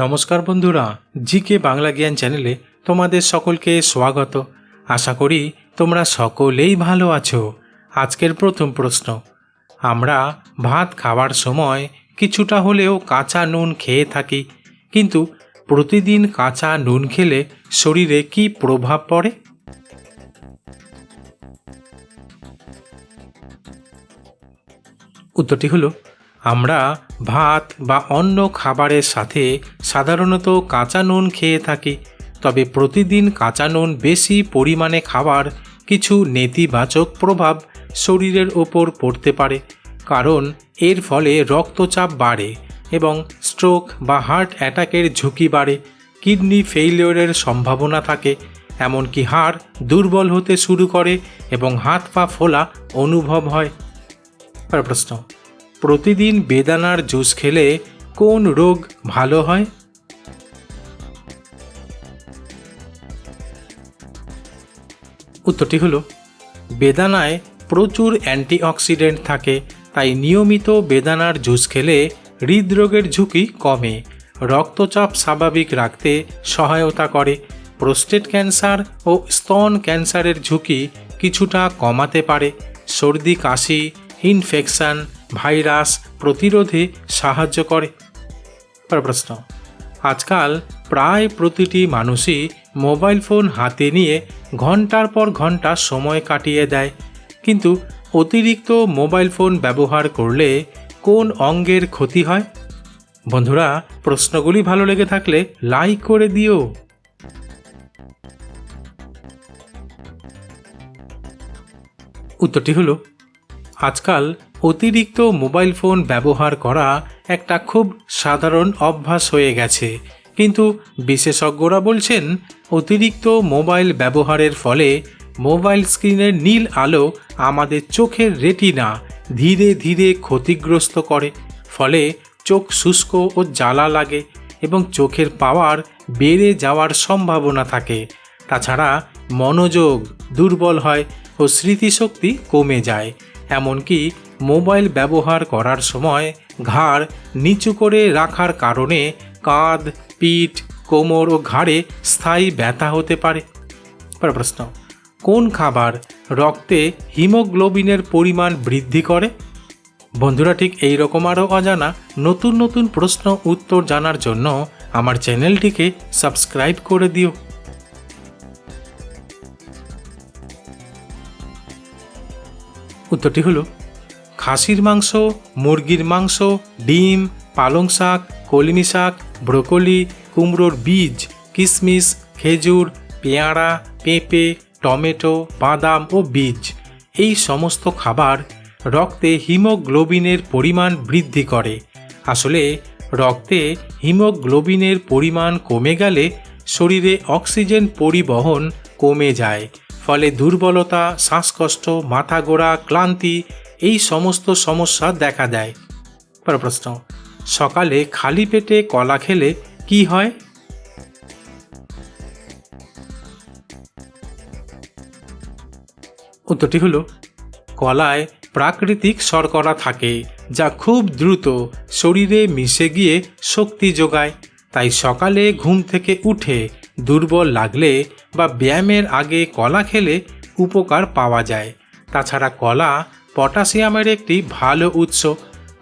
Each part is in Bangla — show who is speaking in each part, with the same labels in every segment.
Speaker 1: নমস্কার বন্ধুরা, জিকে বাংলা জ্ঞান চ্যানেলে তোমাদের সকলকে স্বাগত। আশা করি তোমরা সকলেই ভালো আছো। আজকের প্রথম প্রশ্ন, আমরা ভাত খাওয়ার সময় কিছুটা হলেও কাঁচা নুন খেয়ে থাকি, কিন্তু প্রতিদিন কাঁচা নুন খেলে শরীরে কি প্রভাব পড়ে? উত্তরটি হলো আমরা ভাত বা অন্য খাবারের সাথে সাধারণত কাঁচা নুন খেয়ে থাকি, তবে প্রতিদিন কাঁচা নুন বেশি পরিমাণে খাবার কিছু নেতিবাচক প্রভাব শরীরের ওপর পড়তে পারে, কারণ এর ফলে রক্তচাপ বাড়ে এবং স্ট্রোক বা হার্ট অ্যাটাকের ঝুঁকি বাড়ে কিডনি ফেইলিওরের সম্ভাবনা থাকে, এমনকি হাড় দুর্বল হতে শুরু করে এবং হাত পা ফোলা অনুভব হয়। প্রশ্ন প্রতিদিন বেদানার জুস খেলে কোন রোগ ভালো হয়? উত্তরটি হলো, বেদানায় প্রচুর অ্যান্টিঅক্সিডেন্ট থাকে, তাই নিয়মিত বেদানার জুস খেলে হৃদরোগের ঝুঁকি কমে, রক্তচাপ স্বাভাবিক রাখতে সহায়তা করে, প্রোস্টেট ক্যান্সার ও স্তন ক্যান্সারের ঝুঁকি কিছুটা কমাতে পারে, সর্দি, কাশি, ইনফেকশন ভাইরাস প্রতিরোধে সাহায্য করে। প্রশ্ন, আজকাল প্রায় প্রতিটি মানুষই মোবাইল ফোন হাতে নিয়ে ঘণ্টার পর ঘণ্টা সময় কাটিয়ে দেয়। কিন্তু অতিরিক্ত মোবাইল ফোন ব্যবহার করলে কোন অঙ্গের ক্ষতি হয়? বন্ধুরা, প্রশ্নগুলি ভালো লেগে থাকলে লাইক করে দিও। উত্তরটি হলো, আজকাল অতিরিক্ত মোবাইল ফোন ব্যবহার করা একটা খুব সাধারণ অভ্যাস হয়ে গেছে। কিন্তু বিশেষজ্ঞরা বলছেন, অতিরিক্ত মোবাইল ব্যবহারের ফলে মোবাইল স্ক্রিনের নীল আলো আমাদের চোখের রেটিনা ধীরে ধীরে ক্ষতিগ্রস্ত করে। ফলে চোখ শুষ্ক ও জ্বালা লাগে এবং চোখের পাওয়ার বেড়ে যাওয়ার সম্ভাবনা থাকে। তাছাড়া মনোযোগ দুর্বল হয় ও স্মৃতিশক্তি কমে যায়। এমনকি মোবাইল ব্যবহার করার সময় ঘাড় নিচু করে রাখার কারণে কাঁধ, পিঠ, কোমর ও ঘাড়ে স্থায়ী ব্যথা হতে পারে। প্রশ্ন, কোন খাবার রক্তে হিমোগ্লোবিনের পরিমাণ বৃদ্ধি করে? বন্ধুরা, ঠিক এই রকম আরও অজানা নতুন নতুন প্রশ্ন উত্তর জানার জন্য আমার চ্যানেলটিকে সাবস্ক্রাইব করে দিও। উত্তরটি হলো খাসির মাংস, মুরগির মাংস, ডিম, পালং শাক, কলমি শাক, ব্রোকলি, কুমড়োর বীজ কিশমিশ খেজুর, পেয়ারা, পেঁপে, টমেটো, বাদাম ও বীজ। এই সমস্ত খাবার রক্তে হিমোগ্লোবিনের পরিমাণ বৃদ্ধি করে। আসলে, রক্তে হিমোগ্লোবিনের পরিমাণ কমে গেলে শরীরে অক্সিজেন পরিবহন কমে যায়। ফলে দুর্বলতা, শ্বাসকষ্ট, মাথা গোড়া ক্লান্তি এই সমস্ত সমস্যা দেখা দেয়। পর প্রশ্ন সকালে খালি পেটে কলা খেলে কি হয়? উত্তরটি হলো, কলায় প্রাকৃতিক শর্করা থাকে, যা খুব দ্রুত শরীরে মিশে গিয়ে শক্তি যোগায়। তাই সকালে ঘুম থেকে উঠে দুর্বল লাগলে বা ব্যায়ামের আগে কলা খেলে উপকার পাওয়া যায়। তাছাড়া কলা পটাশিয়ামের একটি ভালো উৎস।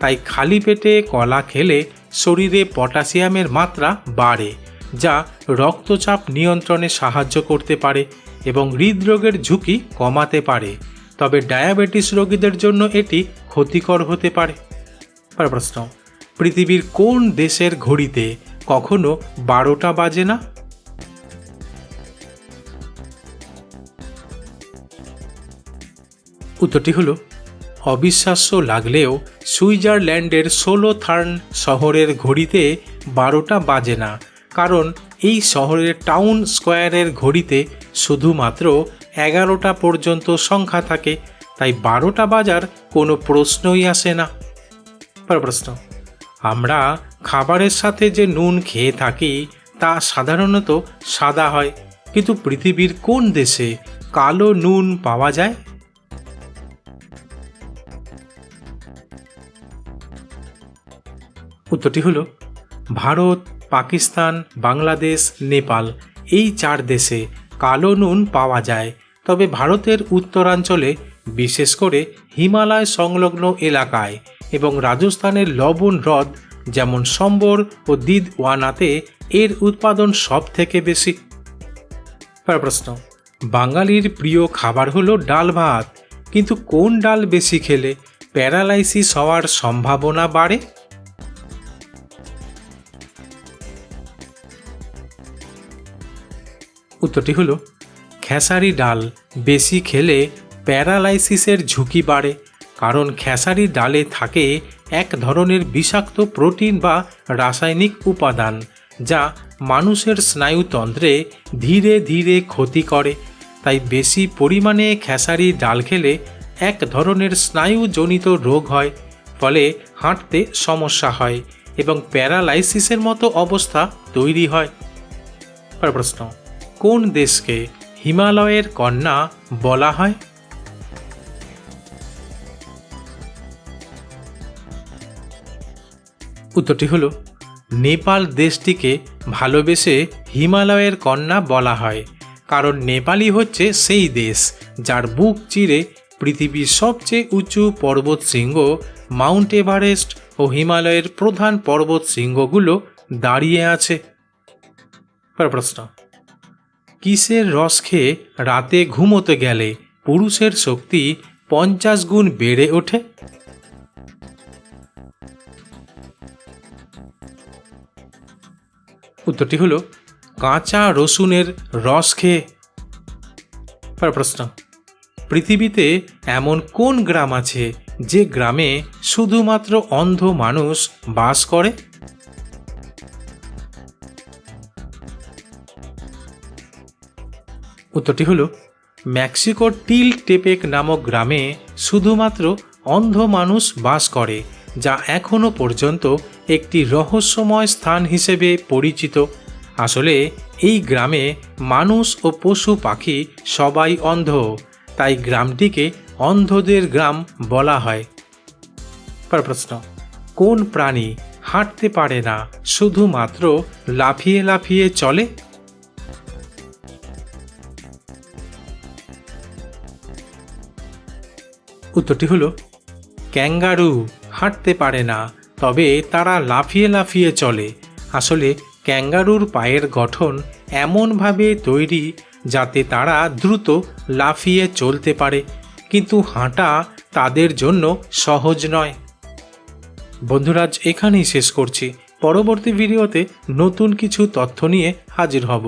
Speaker 1: তাই খালি পেটে কলা খেলে শরীরে পটাশিয়ামের মাত্রা বাড়ে, যা রক্তচাপ নিয়ন্ত্রণে সাহায্য করতে পারে এবং হৃদরোগের ঝুঁকি কমাতে পারে। তবে ডায়াবেটিস রোগীদের জন্য এটি ক্ষতিকর হতে পারে। প্রশ্ন, পৃথিবীর কোন দেশের ঘড়িতে কখনো বারোটা বাজে না? উত্তরটি হলো অবিশ্বাস্য লাগলেও সুইজারল্যান্ডের ষোলো থার্ন শহরের ঘড়িতে বারোটা বাজে না, কারণ এই শহরের টাউন স্কোয়ারের ঘড়িতে শুধুমাত্র এগারোটা পর্যন্ত সংখ্যা থাকে, তাই বারোটা বাজার কোনো প্রশ্নই আসে না। প্রশ্ন, আমরা খাবারের সাথে যে নুন খেয়ে থাকি তা সাধারণত সাদা হয়, কিন্তু পৃথিবীর কোন দেশে কালো নুন পাওয়া যায়? উত্তরটি হলো, ভারত, পাকিস্তান, বাংলাদেশ, নেপাল, এই চার দেশে কালো নুন পাওয়া যায়। তবে ভারতের উত্তরাঞ্চলে, বিশেষ করে হিমালয় সংলগ্ন এলাকায় এবং রাজস্থানের লবণ হ্রদ, যেমন সম্বর ও দিদওয়ানাতে, এর উৎপাদন সব থেকে বেশি প্রশ্ন, বাঙালির প্রিয় খাবার হলো ডাল ভাত। কিন্তু কোন ডাল বেশি খেলে প্যারালাইসিস হওয়ার সম্ভাবনা বাড়ে? উত্তরটি হলো, খেসারি ডাল বেশি খেলে প্যারালাইসিসের ঝুঁকি বাড়ে, কারণ খেসারি ডালে থাকে এক ধরনের বিষাক্ত প্রোটিন বা রাসায়নিক উপাদান যা মানুষের স্নায়ুতন্ত্রে ধীরে ধীরে ক্ষতি করে। তাই বেশি পরিমাণে খেসারি ডাল খেলে এক ধরনের স্নায়ুজনিত রোগ হয়, ফলে হাঁটতে সমস্যা হয় এবং প্যারালাইসিসের মতো অবস্থা তৈরি হয়। প্রশ্ন কোন দেশকে হিমালয়ের কন্যা বলা হয়? উত্তরটি হলো, নেপাল দেশটিকে ভালোবেসে হিমালয়ের কন্যা বলা হয়, কারণ নেপালই হচ্ছে সেই দেশ যার বুক চিরে পৃথিবীর সবচেয়ে উঁচু পর্বত শৃঙ্গ, মাউন্ট এভারেস্ট ও হিমালয়ের প্রধান পর্বত শৃঙ্গগুলো দাঁড়িয়ে আছে। প্রশ্ন কিসের রস খেয়ে রাতে ঘুমোতে গেলে পুরুষের শক্তি পঞ্চাশ গুণ বেড়ে ওঠে? উত্তরটি হলো, কাঁচা রসুনের রস খেয়ে। প্রশ্ন, পৃথিবীতে এমন কোন গ্রাম আছে যে গ্রামে শুধুমাত্র অন্ধ মানুষ বাস করে? উত্তরটি হলো মেক্সিকোর টিল টেপেক নামক গ্রামে শুধুমাত্র অন্ধ মানুষ বাস করে, যা এখনও পর্যন্ত একটি রহস্যময় স্থান হিসেবে পরিচিত। আসলে, এই গ্রামে মানুষ ও পশু পাখি সবাই অন্ধ, তাই গ্রামটিকে অন্ধদের গ্রাম বলা হয়। পরের প্রশ্ন, কোন প্রাণী হাঁটতে পারে না, শুধুমাত্র লাফিয়ে লাফিয়ে চলে? উত্তরটি হলো, ক্যাঙ্গারু হাঁটতে পারে না, তবে তারা লাফিয়ে লাফিয়ে চলে। আসলে ক্যাঙ্গারুর পায়ের গঠন এমনভাবে তৈরি যাতে তারা দ্রুত লাফিয়ে চলতে পারে, কিন্তু হাঁটা তাদের জন্য সহজ নয়। বন্ধুরাজ এখানেই শেষ করছি। পরবর্তী ভিডিওতে নতুন কিছু তথ্য নিয়ে হাজির হব।